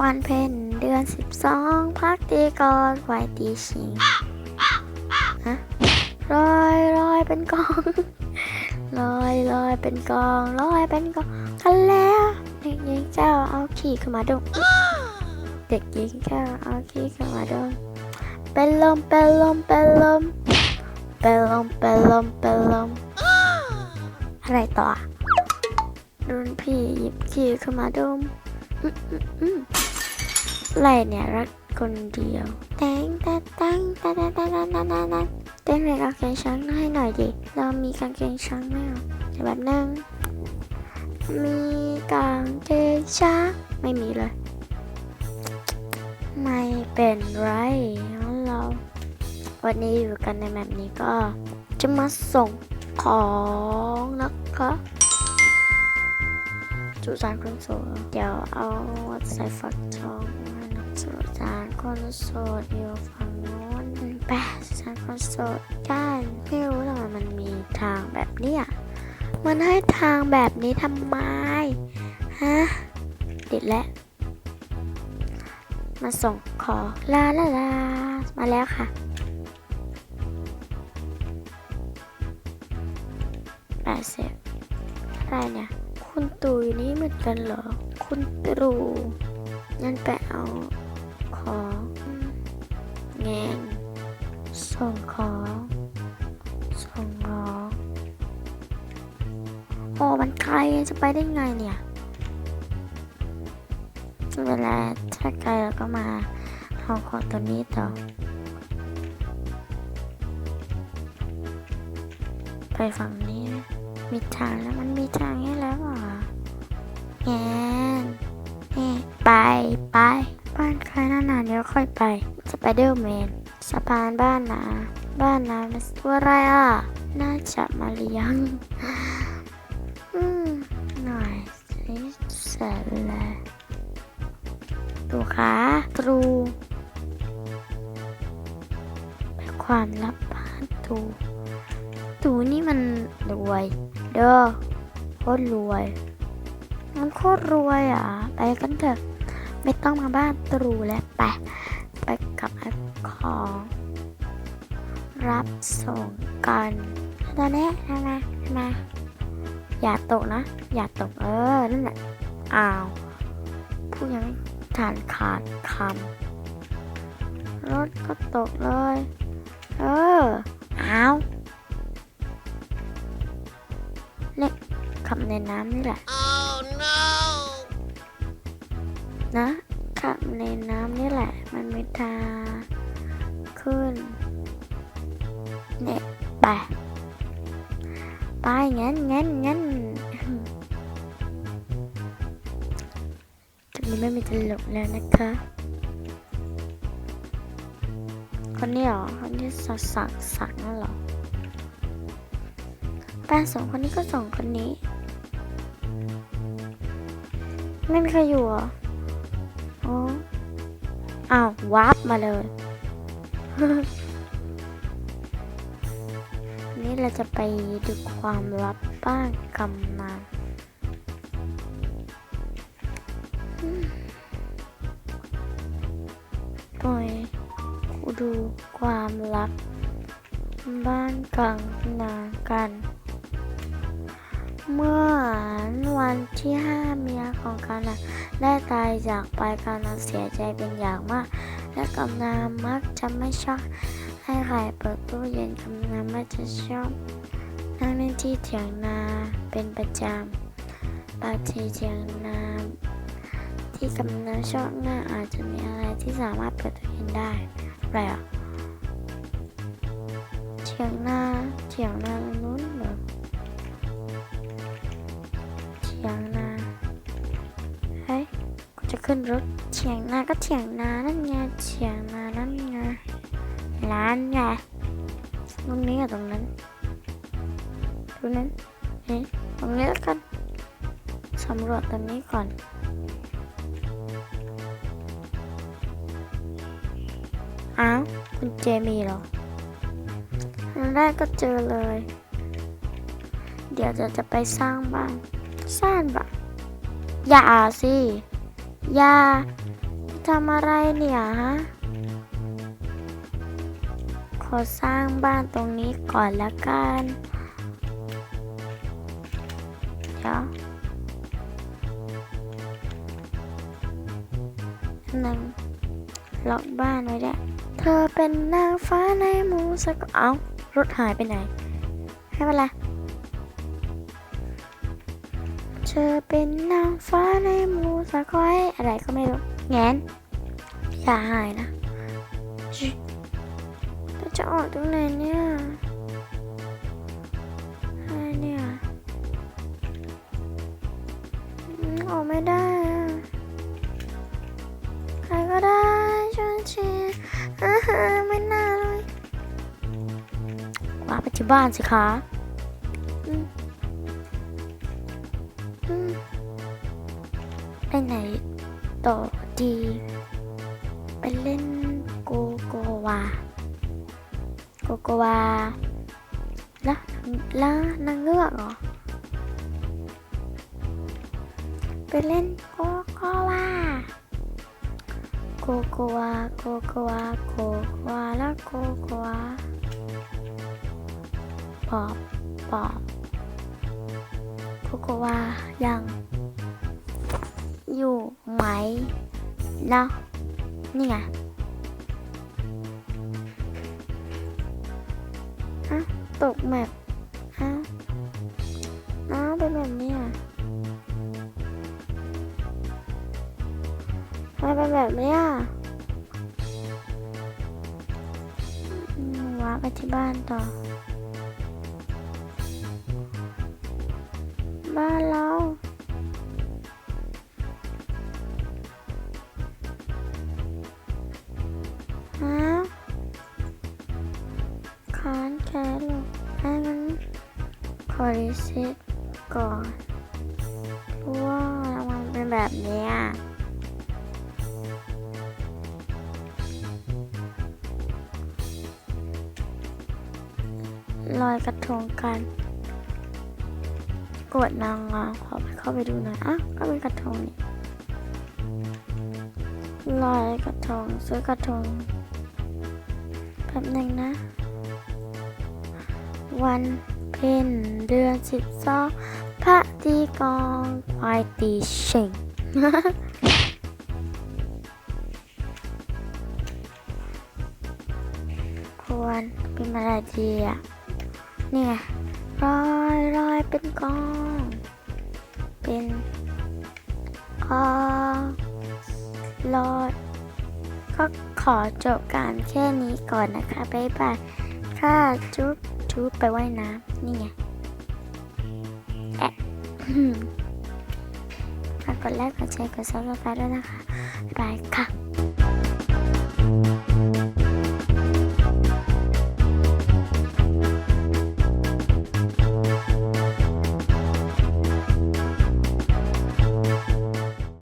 วันเพ็ญเดือนสิบสองพักตีก่อนไหวตีชิงฮะลอยลอยเป็นกองลอยลอยเป็นกองลอยเป็นกองกันแล้วเด็กหญิงเจ้าเอาขี่ขึ้นมาดงเด็กหญิงเจ้าเอาขี่ขึ้นมาดงเป็นลมเป็นลมเป็นลมเป็นลมเป็นลมเป็นลมอะไรต่อรุ่นพี่หยิบขี่ขึ้นมาดมอืมอืมอืม ไรเนี่ยรักคนเดียวแตงต่ตังต่แต่แต่แต่แต่แต่แต่เต้นเพลงกางเกงช้างให้หน่อยดิ เรามีกางเกงช้างไหมอะเดี๋ยวแบบนึงมีกางเกงช้างไม่มีเลย ไม่เป็นไรเรา วันนี้อยู่กันในแบบนี้ก็จะมาส่งของนะคะสุสานคนโสดเดี๋ยวเอาใส่ฟักทอง คนโสดอยู่ฝั่งโน้นแปะสุสานคนโสดกันไม่รู้ทำไมมันมีทางแบบเนี้ยมันให้ทางแบบนี้ทำไมฮะติดแล้วมาส่งขอลาลาลามาแล้วค่ะแปดสิบอะไรเนี่ย คุณตุยนี่เหมือนกันเหรอ คุณตรูงั้นไปเอา ของแงนส่งของส่งของโอ้มันไกลจะไปได้ไงเนี่ยเป็นไรถ้าไกลเราก็มาเอาของตัวนี้ต่อ ไปฝั่งนี้นะมีทางแล้วมันมีทางให้แล้วเหรอแงนนี่ไปไป บ้านใครหน้านๆเดี๋ยวค่อยไป สไปเดอร์แมน สะพานบ้านนา บ้านนาเป็นตัวอะไรอะ น่าจะมาเลี้ยงอืมหน่อยสิเสร็จแล้วตูขาตรูเป็นความลับบ้านตูตูนี่มันรวย เด้อโคตรรวย มันโคตรรวยอะ ไปกันเถอะ ไม่ต้องมาบ้านตรูแล้วไปไปกับไอ้ของ รับส่งกันตอนนี้นะนะนะอย่าตกนะ อย่าตกเออ นั่นแหละอ้าวพูดยังไม่ทานขาดคำรถก็ตกเลย เอออ้าวเนี่ยขับในน้ำนี่แหละ Oh no! นะขับในน้ำนี่แหละ มันมีทางขึ้น เนี่ยไป ไปงั้นงั้นงั้นจะมีไม่มีตลกแล้วนะคะ คนนี้เหรอ คนที่สักสักสักนั่นเหรอแป้งสองคนนี้ก็สองคนนี้ ไม่มีใครอยู่เหรอ อ๋ออ้าววาร์ปมาเลย นี่เราจะไปดูความลับบ้านกำนันปล่อยกูดูความลับ บ้านกำนันกัน เมื่อวันที่ห้าเมียของกัน ได้ตายจากไปกำนันเสียใจเป็นอย่างมาก และกำนันมักจะไม่ชอบให้ใครเปิดตู้เย็นกำนันมักจะชอบนั่งเล่นที่เถียงนาเป็นประจำบางทีเถียงนาที่กำนันชอบนั่งอาจจะมีอะไรที่สามารถเปิดตู้เย็นได้อะไรเถียงนาเถียงนานู้น จะขึ้นรถเถียงนาก็เถียงนานั่นไงเถียงนานั่นไงร้านไงตรงนี้กับตรงนั้นตรงนั้นเฮ้ยตรงนี้แล้วกันสำรวจตรงนี้ก่อนอ้าวคุณเจมีเหรออันแรกก็เจอเลย เดี๋ยวจะจะไปสร้างบ้าน สร้างบ้านอย่าสิ ยาทำอะไรเนี่ยฮะ ขอสร้างบ้านตรงนี้ก่อนละกัน เดี๋ยวหนึ่งล็อกบ้านไว้ได้ เธอเป็นนางฟ้าในหมูสกเอารถหายไปไหน ให้เป็นไธอเป็นนางฟ้าในหมูสะก้อยอะไรก็ไม่รู้แงนอย่าหายนะจะออกตรงไหนเนี่ยอะไรเนี่ยออกไม่ได้ใครก็ได้ช่วยทีอ่าฮะไม่น่าเลยว่าไปที่บ้านสิคะ โกโกวาล้วแล้วนางเงือกเหรอ ไปเล่นโกโกวาโกโกวาโกโกวาโกโกวาล้วโกโกวาปอบปอบโกโกวายัง อยู่ไหมนะนี่ไง ตกแมปอ้าวอ้าเป็นแบบนี้อะทำไมเป็นแบบนี้อะว้าไปที่บ้านต่อ บ้านเรา รีเซ็ตก่อนเพราว่ามันเป็นแบบนี้ลอยกระทงกัน กดนางงามขอไปเข้าไปดูหน่อยอะก็เป็นกระทงนี่ลอยกระทงซื้อกระทงแป๊บหนึ่งนะ วัน เพ็ญเดือนสิบสองพระตีกองควายตีเชิงควรเป็นอะไรดีอะนี่ไงรอยรอยเป็นกอง เป็นกองลอยก็ขอจบการแค่นี้ก่อนนะคะ บ๊ายบาย ค่ะจุ๊บ จุ๊บไปว่ายน้ำนี่ไงแอะฝากกดไลค์กดแชร์กดซับสไครต์ด้วยนะคะบายค่ะ